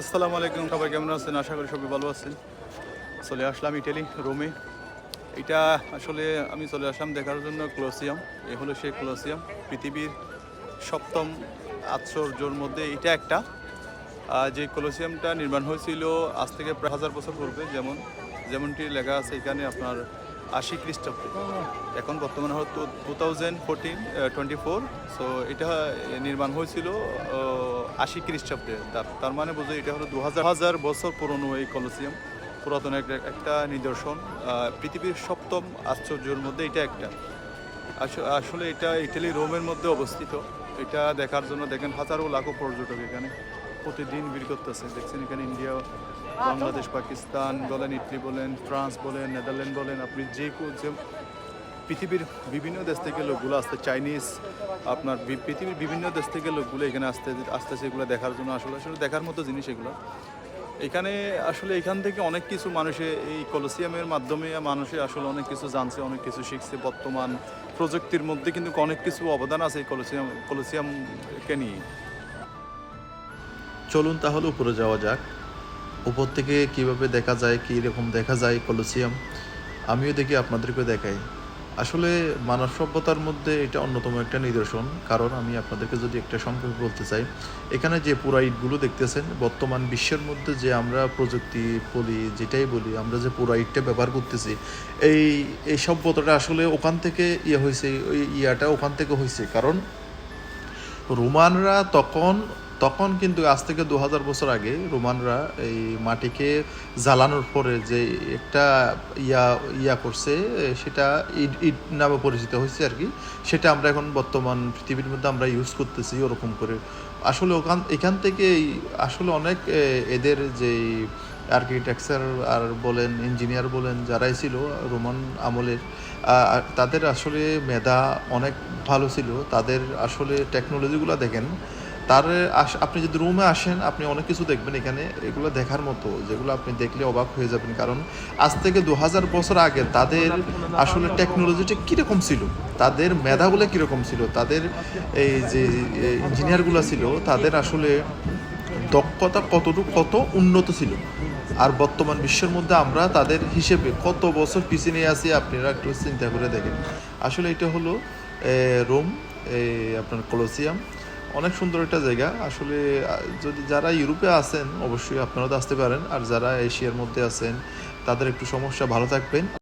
আসসালামু আলাইকুম, সবাই কেমন আছেন? আশা করি সবাই ভালো আছেন। চলে আসলাম ইটালি, রোমে। এটা আসলে আমি চলে আসলাম দেখার জন্য ক্লোসিয়াম। এ হলো সেই ক্লোসিয়াম, পৃথিবীর সপ্তম আশ্চর্যর মধ্যে এটা একটা। যে ক্লোসিয়ামটা নির্মাণ হয়েছিল আজ থেকে প্রায় হাজার বছর পূর্বে, যেমন, যেমনটি লেখা আছে এখানে আপনার আশি খ্রিস্টাব্দে। এখন বর্তমানে হয়তো two thousand fourteen twenty four so এটা নির্মাণ হয়েছিল আশি খ্রিস্টাব্দে। তার- মানে বোঝো এটা হলো দু হাজার হাজার বছর পুরনো এই কলোসিয়াম, পুরাতন একটা নিদর্শন পৃথিবীর সপ্তম আশ্চর্যের মধ্যে এটা একটা। আসলে এটা ইটালি, রোমের মধ্যে অবস্থিত। এটা দেখার জন্য দেখেন হাজারো লাখো পর্যটক এখানে। প্রতিদিন ভিড় করতেছে। দেখছেন এখানে ইন্ডিয়া বাংলাদেশ পাকিস্তান বলেন ইটালি বলেন ফ্রান্স বলেন নেদারল্যান্ড বলেন আপনি যে পৃথিবীর বিভিন্ন দেশ থেকে লোকগুলো আসতে চাইনিজ আপনার পৃথিবীর বিভিন্ন দেশ থেকে লোকগুলো এখানে আসতে আসতেছে এগুলো দেখার জন্য। আসলে আসলে দেখার মতো জিনিস এগুলো। এখানে আসলে এখান থেকে অনেক কিছু মানুষে এই কলোসিয়ামের মাধ্যমে মানুষে আসলে অনেক কিছু জানছে অনেক কিছু শিখছে বর্তমান প্রযুক্তির মধ্যে কিন্তু অনেক কিছু অবদান আছে এই কলোসিয়াম কলোসিয়ামকে নিয়ে। চলুন তাহলে উপরে যাওয়া যাক। উপর থেকে কীভাবে দেখা যায়, কী রকম দেখা যায়, কলোসিয়াম, আমিও দেখি আপনাদেরকে দেখাই। আসলে মানব সভ্যতার মধ্যে এটা অন্যতম একটা নিদর্শন। কারণ আমি আপনাদেরকে যদি একটা সংক্ষেপে বলতে চাই, এখানে যে পুরা ইটগুলো দেখতেছেন, বর্তমান বিশ্বের মধ্যে যে আমরা প্রযুক্তি বলি, যেটাই বলি, আমরা যে পুরা ইটটা ব্যবহার করতেছি, এই এই সভ্যতাটা আসলে ওখান থেকে ইয়ে হয়েছে, ওই ইয়াটা ওখান থেকে হয়েছে। কারণ রোমানরা তখন তখন কিন্তু আজ থেকে দু হাজার বছর আগে রোমানরা এই মাটিকে জ্বালানোর পরে যে একটা ইয়া ইয়া করছে সেটা ইট ইট নামে পরিচিত হয়েছে আর কি, সেটা আমরা এখন বর্তমান পৃথিবীর মধ্যে আমরা ইউজ করতেছি ওরকম করে। আসলে ওখান, এখান থেকে আসলে অনেক এদের যে আর্কিটেকচার আর বলেন ইঞ্জিনিয়ার বলেন যারাই ছিল রোমান আমলের তাদের আসলে মেধা অনেক ভালো ছিল। তাদের আসলে টেকনোলজিগুলো দেখেন তার আপনি যদি রুমে আসেন, আপনি অনেক কিছু দেখবেন এখানে। এগুলো দেখার মতো, যেগুলো আপনি দেখলে অবাক হয়ে যাবেন। কারণ আজ থেকে দু হাজার বছর আগে তাদের আসলে টেকনোলজিটা কীরকম ছিল? তাদের মেধাগুলো কীরকম ছিল? তাদের এই যে ইঞ্জিনিয়ারগুলো ছিল, তাদের আসলে দক্ষতা কতটুকু, কত উন্নত ছিল? আর বর্তমান বিশ্বের মধ্যে আমরা তাদের হিসেবে কত বছর পিছিয়ে নিয়ে আসি আপনারা একটু চিন্তা করে দেখেন। আসলে এটা হলো রোম আপনার কলোসিয়াম অনেক সুন্দর একটা জায়গা। আসলে, যদি যারা ইউরোপে আছেন, অবশ্যই আপনারা তো আসতে পারেন। আর যারা এশিয়ার মধ্যে আছেন, তাদের একটু সমস্যা, ভালো থাকবেন।